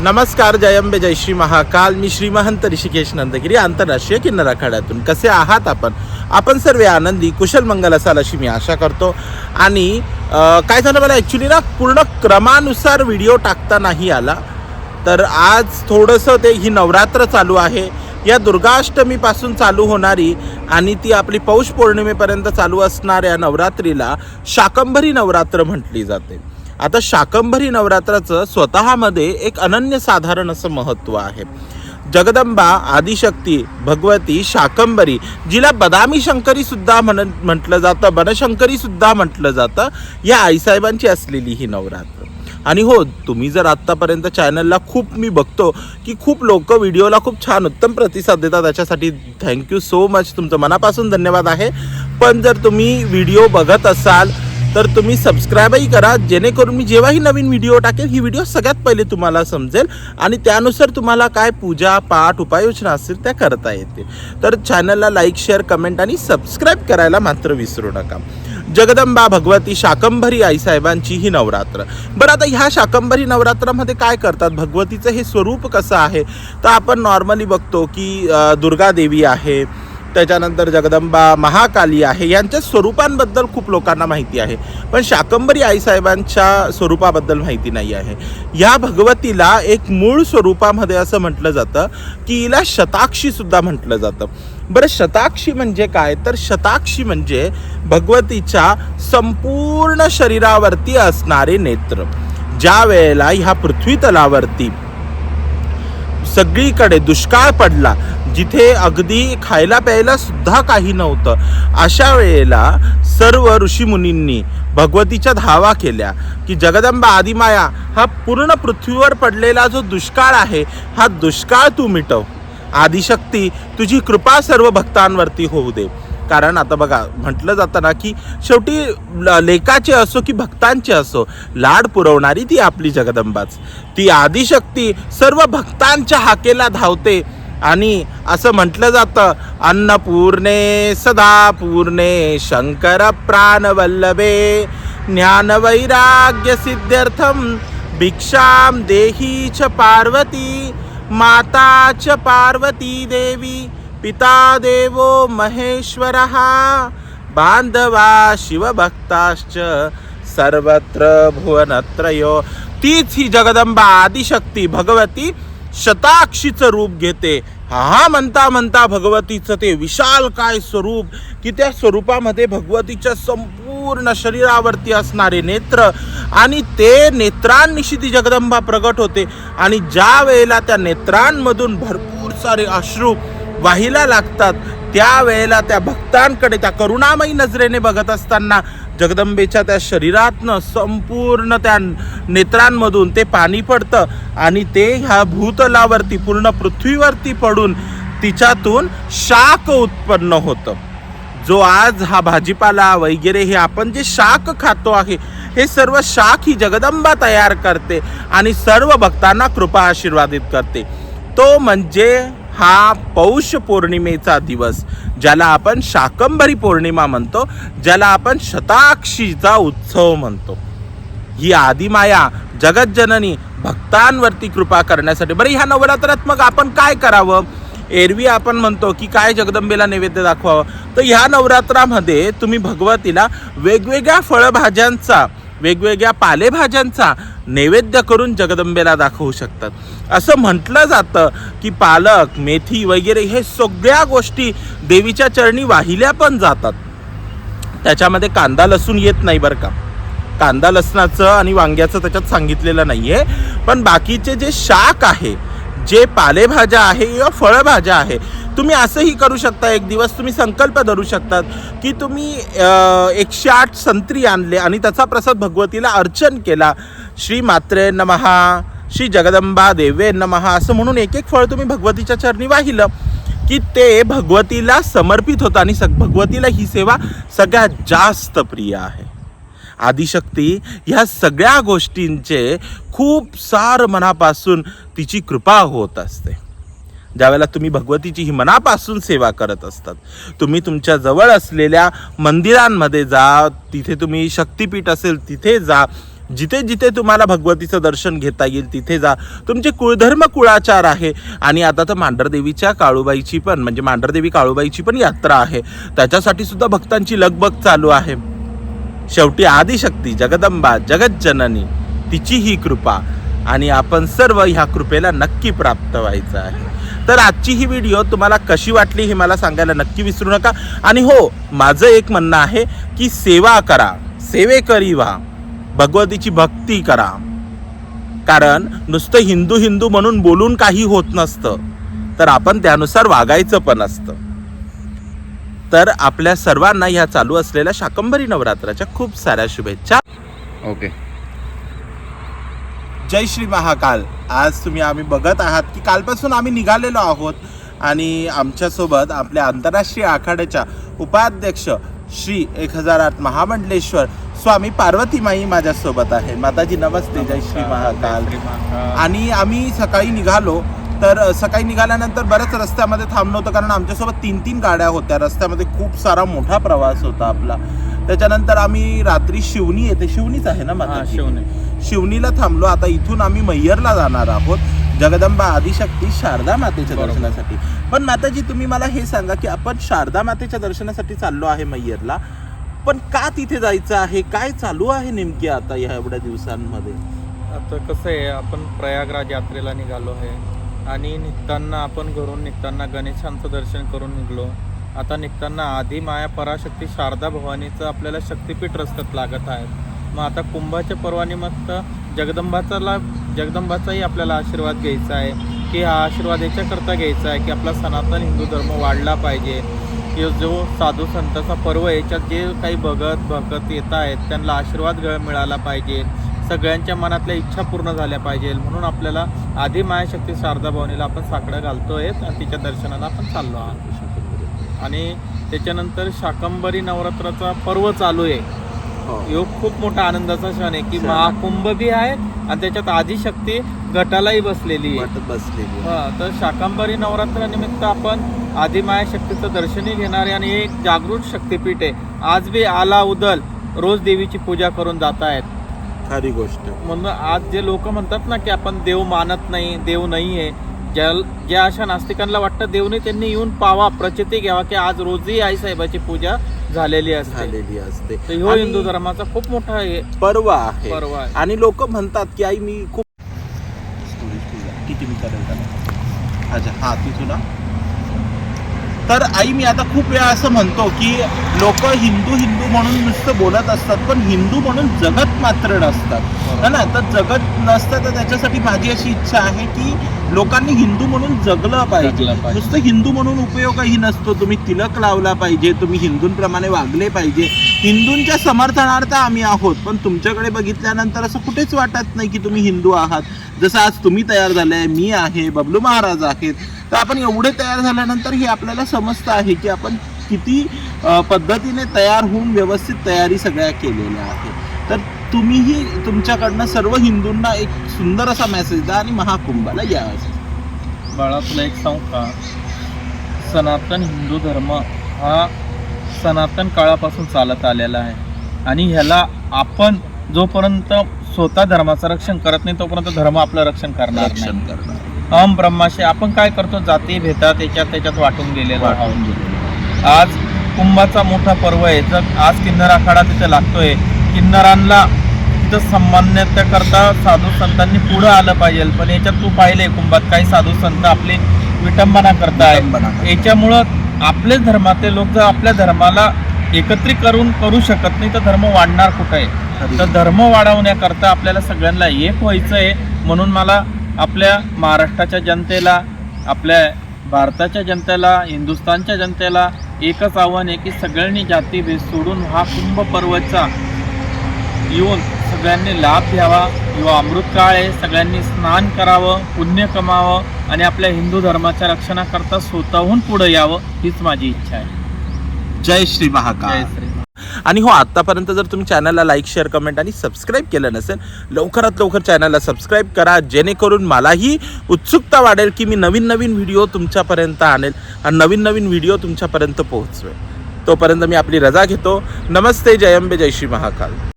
नमस्कार जयंबे जय श्री महाकाल. मी श्री महंत ऋषिकेश नंदगिरी आंतरराष्ट्रीय किन्नर आखाड्यातून. कसे आहात आपण? आपण सर्व आनंदी कुशल मंगल असाल अशी मी आशा करतो. आणि काय झालं मला ॲक्च्युली ना पूर्ण क्रमानुसार व्हिडिओ टाकता नाही आला. तर आज थोडंसं ते ही नवरात्र चालू आहे. या दुर्गाष्टमीपासून चालू होणारी आणि ती आपली पौष पौर्णिमेपर्यंत चालू असणाऱ्या नवरात्रीला शाकंभरी नवरात्र म्हटली जाते. आता शाकंभरी नवरात्राचं स्वतःमध्ये एक अनन्यसाधारण असं महत्त्व आहे. जगदंबा आदिशक्ती भगवती शाकंभरी जिला बदामी शंकरी सुद्धा म्हण म्हटलं जातं बनशंकरी सुद्धा म्हटलं जातं या आईसाहेबांची असलेली ही नवरात्र. आणि हो तुम्ही जर आत्तापर्यंत चॅनलला खूप मी बघतो की खूप लोक व्हिडिओला खूप छान उत्तम प्रतिसाद देतात त्याच्यासाठी थँक्यू सो मच तुमचं मनापासून धन्यवाद आहे. पण जर तुम्ही व्हिडिओ बघत असाल तर तुम्ही सबस्क्राईबही करा जेणेकरून मी जेव्हाही नवीन व्हिडिओ टाकेल ही व्हिडिओ सगळ्यात पहिले तुम्हाला समजेल आणि त्यानुसार तुम्हाला काय पूजा पाठ उपाययोजना असतील त्या करता येतील. तर चॅनलला लाईक शेअर कमेंट आणि सबस्क्राईब करायला मात्र विसरू नका. जगदंबा भगवती शाकंभरी आईसाहेबांची ही नवरात्र. बरं आता ह्या शाकंभरी नवरात्रामध्ये काय करतात? भगवतीचं हे स्वरूप कसं आहे? तर आपण नॉर्मली बघतो की दुर्गा देवी आहे त्याच्यानंतर जगदंबा महाकाली आहे. यांच्या स्वरूपांबद्दल खूप लोकांना माहिती आहे. पण शाकंबरी आईसाहेबांच्या स्वरूपाबद्दल माहिती नाही आहे. या भगवतीला एक मूळ स्वरूपामध्ये असं म्हटलं जातं की हिला शताक्षीसुद्धा म्हटलं जातं. बरं शताक्षी म्हणजे काय? तर शताक्षी म्हणजे भगवतीच्या संपूर्ण शरीरावरती असणारे नेत्र. ज्या वेळेला ह्या पृथ्वी तलावरती सगळीकडे दुष्काळ पडला. जिथे अगदी खायला प्यायला सुद्धा काही नव्हतं. अशा वेळेला सर्व ऋषीमुनींनी भगवतीच्या धावा केल्या की जगदंबा आदिमाया हा पूर्ण पृथ्वीवर पडलेला जो दुष्काळ आहे हा दुष्काळ तू मिटव. आदिशक्ती तुझी कृपा सर्व भक्तांवरती होऊ दे. कारण आता बघा म्हटलं जातं ना की शेवटी ल- असो की भक्तांचे असो लाड पुरवणारी ती आपली जगदंबाच. ती आदिशक्ती सर्व भक्तांच्या हाकेला धावते. आणि असं म्हटलं जातं अन्नपूर्णे सदा पूर्णे शंकर प्राणवल्लभे ज्ञान वैराग्य सिद्ध्यर्थम भिक्षाम देही च पार्वती माता च पार्वती देवी पिता देवो महेश्वरः बांधवा शिवभक्ताश्च सर्वत्र भुवनत्रयो। तीच ही जगदंबा आदिशक्ती भगवती शताक्षीचं रूप घेते. हा म्हणता म्हणता भगवतीचं ते विशाल काय स्वरूप की त्या स्वरूपामध्ये भगवतीच्या संपूर्ण शरीरावरती असणारे नेत्र आणि ते नेत्रांनिशी ती जगदंबा प्रगट होते. आणि ज्या वेळेला त्या नेत्रांमधून भरपूर सारे अश्रू वाहिला लागतात. त्या वेळेला त्या भक्तांकडे त्या करुणामयी नजरेने बघत असताना जगदंबेच्या त्या शरीरातनं संपूर्ण त्या नेत्रांमधून ते पाणी पडतं आणि ते ह्या भूतलावरती पूर्ण पृथ्वीवरती पडून तिच्यातून शाक उत्पन्न होतं. जो आज हा भाजीपाला वगैरे हे आपण जे शाक खातो आहे हे सर्व शाक ही जगदंबा तयार करते आणि सर्व भक्तांना कृपा आशीर्वादित करते. तो म्हणजे हा पौष पौर्णिमेचा दिवस ज्याला आपण शाकंभरी पौर्णिमा म्हणतो ज्याला आपण शताक्षीचा उत्सव म्हणतो. ही आदिमाया जगज्जननी भक्तांवरती कृपा करण्यासाठी. बरं ह्या नवरात्रात मग आपण काय करावं? एरवी आपण म्हणतो की काय जगदंबेला नैवेद्य दाखवावं? तर ह्या नवरात्रामध्ये तुम्ही भगवतीला वेगवेगळ्या फळभाज्यांचा वेगवेगळ्या पालेभाज्यांचा नैवेद्य करून जगदंबेला दाखवू शकतात. असं म्हटलं जातं की पालक मेथी वगैरे हे सगळ्या गोष्टी देवीच्या चरणी वाहिल्या पण जातात. त्याच्यामध्ये कांदा लसूण येत नाही बरं का. कांदा लसणाचं आणि वांग्याचं त्याच्यात सांगितलेलं नाही आहे पण बाकीचे जे शाक आहे जे पालेभाज्या आहे किंवा फळभाज्या आहे तुम्ही असंही करू शकता. एक दिवस तुम्ही संकल्प धरू शकतात की तुम्ही एकशे आठ संत्री आणले आणि त्याचा प्रसाद भगवतीला अर्चन केला. श्री मात्रे नमहा श्री जगदंबा देवे नमहा असं म्हणून एक एक फळ तुम्ही भगवतीच्या चरणी वाहिलं की ते भगवतीला समर्पित होतं आणि सग भगवतीला ही सेवा सगळ्यात जास्त प्रिय आहे. आदिशक्ती ह्या सगळ्या गोष्टींचे खूप सार मनापासून तिची कृपा होत असते. ज्यावेळेला तुम्ही भगवतीची ही मनापासून सेवा करत असतात तुम्ही तुमच्या जवळ असलेल्या मंदिरांमध्ये जा तिथे तुम्ही शक्तिपीठ असेल तिथे जा जिथे जिथे तुम्हाला भगवतीचं दर्शन घेता येईल तिथे जा. तुमचे कुळधर्म कुळाचार आहे. आणि आता तर मांढरदेवीच्या काळूबाईची पण म्हणजे मांढरदेवी काळूबाईची पण यात्रा आहे. त्याच्यासाठी सुद्धा भक्तांची लगबग चालू आहे. शेवटी आदिशक्ती जगदंबा जगज्जननी तिची ही कृपा. आणि आपण सर्व ह्या कृपेला नक्की प्राप्त व्हायचं आहे. तर आजची ही व्हिडिओ तुम्हाला कशी वाटली हे मला सांगायला नक्की विसरू नका. आणि हो माझं एक म्हणणं आहे की सेवा करा सेवेकरी व्हा. भगवतीची भक्ती करा. कारण नुसतं हिंदू हिंदू म्हणून बोलून काही होत नसतं. तर आपण त्यानुसार वागायचं पण असतं. तर आपल्या सर्वांना ह्या चालू असलेल्या शाकंभरी नवरात्राच्या खूप साऱ्या शुभेच्छा. ओके. जय श्री महाकाल. आज तुम्ही आम्ही बघत आहात की कालपासून आम्ही निघालेलो आहोत आणि आमच्यासोबत आपल्या आंतरराष्ट्रीय आखाड्याच्या उपाध्यक्ष श्री एक हजार आठ महामंडलेश्वर. स्वामी पार्वतीमाई माझ्यासोबत आहे. माताजी नमस्ते. जय श्री महाकाल. आणि आम्ही सकाळी निघालो तर सकाळी निघाल्यानंतर बऱ्याच रस्त्यामध्ये थांबलो होतो कारण आमच्यासोबत तीन तीन गाड्या होत्या. रस्त्यामध्ये खूप सारा मोठा प्रवास होता आपला. त्याच्यानंतर आम्ही रात्री शिवणी येते. शिवणीच आहे ना माता शिवणीला थांबलो. आता इथून आम्ही मैयरला जाणार आहोत. जगदंबा आदिशक्ती शारदा मातेच्या. दर्शनासाठी. पण माताजी तुम्ही मला हे सांगा की आपण शारदा मातेच्या दर्शनासाठी चाललो आहे मैयरला पण का तिथे जायचं आहे? काय चालू आहे नेमकी आता या एवढ्या दिवसांमध्ये? आता कसं आहे आपण प्रयागराज यात्रेला निघालो आहे आणि निघताना आपण घरून निघताना गणेशांचं दर्शन करून निघलो. आता निघताना आधी माया पराशक्ती शारदा भवानीचं आपल्याला शक्तिपीठ रस्त्यात लागत आहे. मग आता कुंभाच्या पर्वानिमित्त जगदंबाचा लाभ जगदंबाचाही आपल्याला आशीर्वाद घ्यायचा आहे की हा आशीर्वाद याच्याकरता घ्यायचा आहे की आपला सनातन हिंदू धर्म वाढला पाहिजे. की जो साधू संतांचा पर्व आहे, याच्यात जे काही भगत भगत येत आहेत त्यांना आशीर्वाद मिळाला पाहिजे. सगळ्यांच्या मनातल्या इच्छा पूर्ण झाल्या पाहिजे. म्हणून आपल्याला आधी मायाशक्ती शारदा भवानीला आपण साकडं घालतोय आणि तिच्या दर्शनाला आपण चाललो आहोत. आणि त्याच्यानंतर शाकंबरी नवरात्राचा पर्व चालू आहे. हो. खूप मोठा आनंदाचा क्षण आहे की. महाकुंभ बी आहे आणि त्याच्यात आदिशक्ती गटालाही बसलेली आहे. बसलेली हा तर शाकांबरी नवरात्रानिमित्त आपण आदिमाया शक्तीचं दर्शनही घेणार आहे आणि एक जागृत शक्तीपीठ आहे. आज बी आला उदल रोज देवीची पूजा करून जात आहेत. खरी गोष्ट. म्हणून आज जे लोक म्हणतात ना की आपण देव मानत नाही देव नाही आहे ज्या ज्या अशा नास्तिकांना वाटतं देव नाही त्यांनी येऊन पावा प्रचिती घ्यावा की आज रोजही आई साहेबाची पूजा झालेली असते. झालेली असते. तर ह्यो आणि हिंदू धर्माचा खूप मोठा हे पर्व आहे. पर्व आहे. आणि लोक म्हणतात की आई मी खूप किती मी करेल त्याला अच्छा हा तिथून हा. तर आई मी आता खूप वेळा असं म्हणतो की लोक हिंदू हिंदू म्हणून नुसतं बोलत असतात पण हिंदू म्हणून जगत मात्र नसतात. है ना? तर जगत नसतं तर त्याच्यासाठी माझी अशी इच्छा आहे की लोकांनी हिंदू म्हणून जगलं पाहिजे. जगलं पाहिजे. नुसतं हिंदू म्हणून उपयोगही नसतो. तुम्ही तिलक लावला पाहिजे. तुम्ही हिंदूंप्रमाणे वागले पाहिजे. हिंदूंच्या समर्थनार्थ आम्ही आहोत. पण तुमच्याकडे बघितल्यानंतर असं कुठेच वाटत नाही की तुम्ही हिंदू आहात. जसं आज तुम्ही तयार झालाय मी आहे बबलू महाराज आहेत. तर आपण एवढे तयार झाल्यानंतर हे आपल्याला समजतं आहे की आपण किती अ, पद्धतीने तयार होऊन व्यवस्थित तयारी सगळ्या केलेल्या आहेत. तर तुम्हीही तुमच्याकडनं सर्व हिंदूंना एक सुंदर असा मेसेज द्या आणि महाकुंभाला या. बाळा तुला एक सांगू का? सनातन हिंदू धर्म हा सनातन काळापासून चालत आलेला आहे. आणि ह्याला आपण जोपर्यंत स्वतः धर्माचं रक्षण करत नाही तोपर्यंत धर्म आपलं रक्षण करणार रक्षण करणार अहम ब्रह्माशय आपण काय करतो? जाती भेदात याच्यात त्याच्यात वाटून गेलेलो वाटून गेलेलं. आज कुंभाचा मोठा पर्व आहे. जर आज किन्नर आखाडा तिथे लागतोय. किन्नरांना तिथं सन्मान्यता करता साधू संतांनी पुढं आलं पाहिजे. पण याच्यात तू पाहिले कुंभात काही साधू संत आपली विटंबना करताय. करतायत. याच्यामुळं आपले धर्मातले लोक जर आपल्या धर्माला एकत्रित करून करू शकत नाही तर धर्म वाढणार कुठं? आहे तर धर्म वाढवण्याकरता आपल्याला सगळ्यांना एक व्हायचं आहे म्हणून मला आपल्या महाराष्ट्राच्या जनतेला आपल्या भारताच्या जनतेला हिंदुस्थानच्या जनतेला एकच आव्हान आहे की सगळ्यांनी जातीभेद सोडून हा कुंभ पर्वचा येऊन सगळ्यांनी लाभ घ्यावा. किंवा अमृत काळ आहे. सगळ्यांनी स्नान करावं पुण्य कमावं आणि आपल्या हिंदू धर्माच्या रक्षणाकरता स्वतःहून पुढे यावं हीच माझी इच्छा आहे. जय श्री महाकाल. जय श्री आणि हो आत्तापर्यंत जर तुम्ही चॅनलला लाईक शेअर कमेंट आणि सबस्क्राईब केलं नसेल लवकरात लवकर चॅनलला सबस्क्राईब करा. जेणेकरून मलाही उत्सुकता वाढेल की मी नवीन नवीन व्हिडिओ तुमच्यापर्यंत आणेल आणि नवीन नवीन व्हिडिओ तुमच्यापर्यंत पोहोचवेल. तोपर्यंत मी आपली रजा घेतो. नमस्ते जयंबे जय श्री महाकाल.